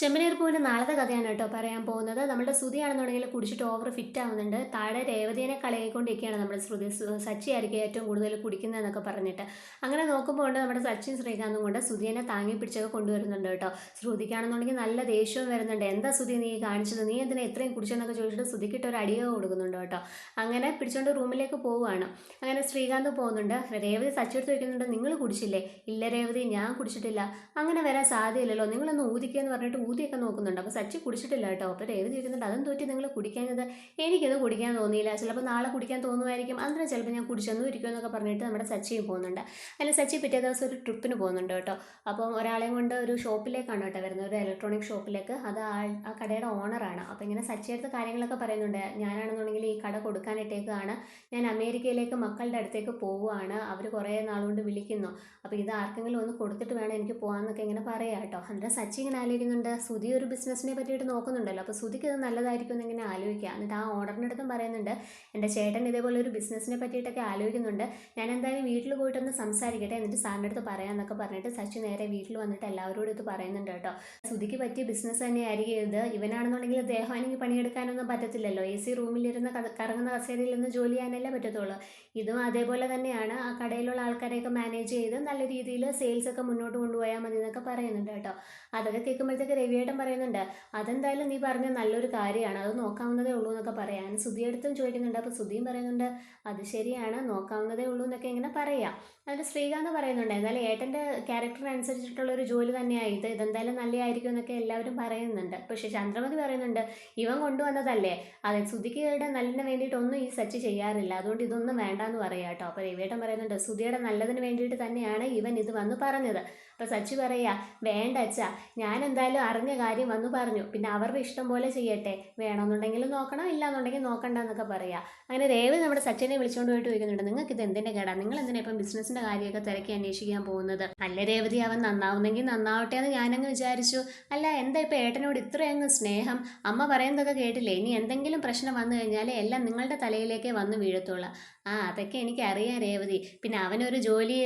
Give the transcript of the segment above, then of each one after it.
ചെമ്മനീർ പൂവിന്റെ നാളത്തെ കഥയാണ് കേട്ടോ പറയാൻ പോകുന്നത്. നമ്മുടെ ശ്രുതിയാണെന്നുണ്ടെങ്കിൽ കുടിച്ചിട്ട് ഓവർ ഫിറ്റ് ആവുന്നുണ്ട്. താഴെ രേവതിനെ കളയിക്കൊണ്ടിരിക്കുകയാണ് നമ്മുടെ ശ്രുതി. സച്ചി ആയിരിക്കും ഏറ്റവും കൂടുതൽ കുടിക്കുന്നതെന്നൊക്കെ പറഞ്ഞിട്ട്. അങ്ങനെ നോക്കുമ്പോൾ ഉണ്ട് നമ്മുടെ സച്ചിൻ ശ്രീകാന്തും കൊണ്ട് ശ്രുതിനെ താങ്ങി പിടിച്ചൊക്കെ കൊണ്ടുവരുന്നുണ്ട് കേട്ടോ. ശ്രുതിക്കാണെന്നുണ്ടെങ്കിൽ നല്ല ദേഷ്യവും വരുന്നുണ്ട്. എന്താ ശ്രുതി നീ കാണിച്ചത്? നീ എന്തിനാ ഇത്രയും കുടിച്ചെന്നൊക്കെ ചോദിച്ചിട്ട് ശ്രുതിക്കിട്ട് ഒരു അടിയോ കൊടുക്കുന്നുണ്ട് കേട്ടോ. അങ്ങനെ പിടിച്ചുകൊണ്ട് റൂമിലേക്ക് പോവുകയാണ്. അങ്ങനെ ശ്രീകാന്ത് പോകുന്നുണ്ട്. രേവതി സച്ചി എടുത്ത് വയ്ക്കുന്നുണ്ട് നിങ്ങൾ കുടിച്ചില്ലേ? ഇല്ല രേവതി ഞാൻ കുടിച്ചിട്ടില്ല. അങ്ങനെ വരാൻ സാധ്യതയില്ലല്ലോ. നിങ്ങളൊന്ന് ഊതിക്കുക എന്ന് പറഞ്ഞിട്ട് ഊതിയൊക്കെ നോക്കുന്നുണ്ട്. അപ്പോൾ സച്ചി കുടിച്ചിട്ടില്ല കേട്ടോ. അപ്പോൾ രേവതി ചോദിക്കുന്നുണ്ട് അതും തോറ്റി നിങ്ങൾ കുടിക്കാഞ്ഞത്? എനിക്കത് കുടിക്കാൻ തോന്നിയില്ല. ചിലപ്പോൾ നാളെ കുടിക്കാൻ തോന്നുമായിരിക്കും. അന്നേരം ചിലപ്പോൾ ഞാൻ കുടിച്ചെന്നും ഇരിക്കും എന്നൊക്കെ പറഞ്ഞിട്ട് നമ്മുടെ സച്ചിയും പോകുന്നുണ്ട്. അല്ല സച്ചി പിറ്റേ ദിവസം ഒരു ട്രിപ്പിന് പോകുന്നുണ്ട് കേട്ടോ. അപ്പം ഒരാളെയും കൊണ്ട് ഒരു ഷോപ്പിലേക്കാണ് കേട്ടോ വരുന്നത്. ഒരു ഇലക്ട്രോണിക് ഷോപ്പിലേക്ക് അത് ആ കടയുടെ ഓണറാണ് അപ്പോൾ ഇങ്ങനെ സച്ചിയെടുത്ത് കാര്യങ്ങളൊക്കെ പറയുന്നുണ്ട്. ഞാനാണെന്നുണ്ടെങ്കിൽ ഈ കട കൊടുക്കാനിട്ടേക്കാണ് ഞാൻ അമേരിക്കയിലേക്ക് മക്കളുടെ അടുത്തേക്ക് പോവുകയാണ് അവർ കുറേ നാളുകൊണ്ട് വിളിക്കുന്നു. അപ്പോൾ ഇത് ആർക്കെങ്കിലും ഒന്ന് കൊടുത്തിട്ട് വേണം എനിക്ക് പോകാമെന്നൊക്കെ ഇങ്ങനെ പറയാം കേട്ടോ. അന്നേരം സച്ചി ഇങ്ങനെ ആലോചിക്കുന്നുണ്ട്. സുധി ഒരു ബിസിനസ്സിനെ പറ്റിയിട്ട് നോക്കുന്നുണ്ടല്ലോ. അപ്പോൾ സുധിക്ക് ഇത് നല്ലതായിരിക്കും എന്നിങ്ങനെ ആലോചിക്കുക. എന്നിട്ട് ആ ഓർഡറിന്റെ അടുത്തും പറയുന്നുണ്ട് എന്റെ ചേട്ടൻ ഇതേപോലെ ഒരു ബിസിനസ്സിനെ പറ്റിയിട്ടൊക്കെ ആലോചിക്കുന്നുണ്ട്. ഞാൻ എന്തായാലും വീട്ടിൽ പോയിട്ടൊന്ന് സംസാരിക്കട്ടെ. എന്നിട്ട് സാറിന്റെ അടുത്ത് പറയാമെന്നൊക്കെ പറഞ്ഞിട്ട് സച്ചി നേരെ വീട്ടിൽ വന്നിട്ട് എല്ലാവരോടും ഇത് പറയുന്നുണ്ട് കേട്ടോ. സുധിക്ക് പറ്റിയ ബിസിനസ് തന്നെയായിരിക്കും ഇത്. ഇവനാണെന്നുണ്ടെങ്കിൽ ദേഹാనికి പണിയെടുക്കാനൊന്നും പറ്റത്തില്ലല്ലോ. എ സി റൂമിലിരുന്ന് കറങ്ങുന്ന കസേരയിൽ നിന്ന് ജോലി ചെയ്യാനല്ലേ പറ്റത്തുള്ളൂ. ഇതും അതേപോലെ തന്നെയാണ്. ആ കടയിലുള്ള ആൾക്കാരെയൊക്കെ മാനേജ് ചെയ്ത് നല്ല രീതിയിൽ സെയിൽസ് ഒക്കെ മുന്നോട്ട് കൊണ്ടുപോയാൽ മതി എന്നൊക്കെ പറയുന്നുണ്ട് കേട്ടോ. അതൊക്കെ കേൾക്കുമ്പോഴത്തേക്ക് രവിയേട്ടൻ പറയുന്നുണ്ട് അതെന്തായാലും നീ പറഞ്ഞ നല്ലൊരു കാര്യമാണ്. അത് നോക്കാവുന്നതേ ഉള്ളൂ എന്നൊക്കെ പറയാൻ സുധിയെടുത്തും ചോദിക്കുന്നുണ്ട്. അപ്പോൾ സുധിയും പറയുന്നുണ്ട് അത് ശരിയാണ്. നോക്കാവുന്നതേ ഉള്ളൂ എന്നൊക്കെ ഇങ്ങനെ പറയാം. അതിൽ ശ്രീകാന്ത് പറയുന്നുണ്ട് എന്നാലും ഏട്ടന്റെ ക്യാരക്ടറിനനുസരിച്ചിട്ടുള്ള ഒരു ജോലി തന്നെയാണ് ഇത്. ഇതെന്തായാലും നല്ലതായിരിക്കും എന്നൊക്കെ എല്ലാവരും പറയുന്നുണ്ട്. പക്ഷേ ചന്ദ്രമതി പറയുന്നുണ്ട് ഇവൻ കൊണ്ടുവന്നതല്ലേ? അതെ സുധിക്കയുടെ നല്ലതിന് വേണ്ടിയിട്ടൊന്നും ഈ സെറ്റ് ചെയ്യാറില്ല. അതുകൊണ്ട് ഇതൊന്നും വേണ്ടാന്ന് പറയാം കേട്ടോ അപ്പോൾ രവിയേട്ടൻ പറയുന്നുണ്ട് സുധിയുടെ നല്ലതിന് വേണ്ടിയിട്ട് തന്നെയാണ് ഇവൻ ഇത് വന്ന് പറഞ്ഞത്. അപ്പോൾ സച്ചി പറയാ വേണ്ട അച്ഛാ. ഞാൻ എന്തായാലും അറിഞ്ഞ കാര്യം വന്ന് പറഞ്ഞു. പിന്നെ അവരുടെ ഇഷ്ടം പോലെ ചെയ്യട്ടെ. വേണമെന്നുണ്ടെങ്കിൽ നോക്കണം ഇല്ലാന്നുണ്ടെങ്കിൽ നോക്കണ്ട എന്നൊക്കെ പറയാ. അങ്ങനെ രേവ് നമ്മുടെ സച്ചിനെ വിളിച്ചുകൊണ്ട് പോയിട്ട് ചോദിക്കുന്നുണ്ട് നിങ്ങൾക്ക് ഇത് എന്തിന്റെ കേടാ? നിങ്ങൾ എന്തിനാ ഇപ്പം ബിസിനസ്സിന്റെ കാര്യമൊക്കെ തിരക്കി അന്വേഷിക്കാൻ പോകുന്നത്? അല്ല രേവതി? അവൻ നന്നാവുന്നെങ്കിൽ നന്നാവട്ടെ എന്ന് ഞാനങ്ങ് വിചാരിച്ചു. അല്ല എന്താ ഇപ്പം ഏട്ടനോട് ഇത്രയങ്ങ് സ്നേഹം? അമ്മ പറയുന്നതൊക്കെ കേട്ടില്ലേ? ഇനി എന്തെങ്കിലും പ്രശ്നം വന്നു കഴിഞ്ഞാൽ എല്ലാം നിങ്ങളുടെ തലയിലേക്കേ വന്ന് വീഴത്തുള്ളൂ. ആ അതൊക്കെ എനിക്കറിയാം രേവതി. പിന്നെ അവനൊരു ജോലി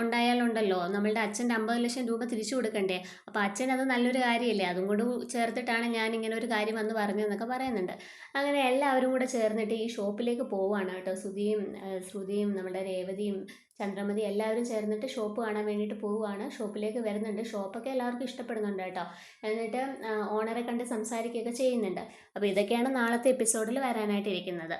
ഉണ്ടായാലുണ്ടല്ലോ. നമ്മളുടെ അച്ഛന്റെ അമ്പത് ലക്ഷം രൂപ തിരിച്ചു കൊടുക്കണ്ടേ? അപ്പോൾ അച്ഛൻ അത് നല്ലൊരു കാര്യമല്ലേ അതും കൊണ്ട് ചേർത്തിട്ടാണ് ഞാൻ ഇങ്ങനെ ഒരു കാര്യം വന്ന് പറഞ്ഞതെന്നൊക്കെ പറയുന്നുണ്ട്. അങ്ങനെ എല്ലാവരും കൂടെ ചേർന്നിട്ട് ഈ ഷോപ്പിലേക്ക് പോവുകയാണ് കേട്ടോ. ശ്രുതിയും ശ്രുതിയും നമ്മുടെ രേവതിയും ചന്ദ്രമതി എല്ലാവരും ചേർന്നിട്ട് ഷോപ്പ് കാണാൻ വേണ്ടിയിട്ട് പോവുകയാണ് ഷോപ്പിലേക്ക് വരുന്നുണ്ട്. ഷോപ്പൊക്കെ എല്ലാവർക്കും ഇഷ്ടപ്പെടുന്നുണ്ട് കേട്ടോ. എന്നിട്ട് ഓണറെ കണ്ട് സംസാരിക്കുകയൊക്കെ ചെയ്യുന്നുണ്ട്. അപ്പോൾ ഇതൊക്കെയാണ് നാളത്തെ എപ്പിസോഡിൽ വരാനായിട്ടിരിക്കുന്നത്.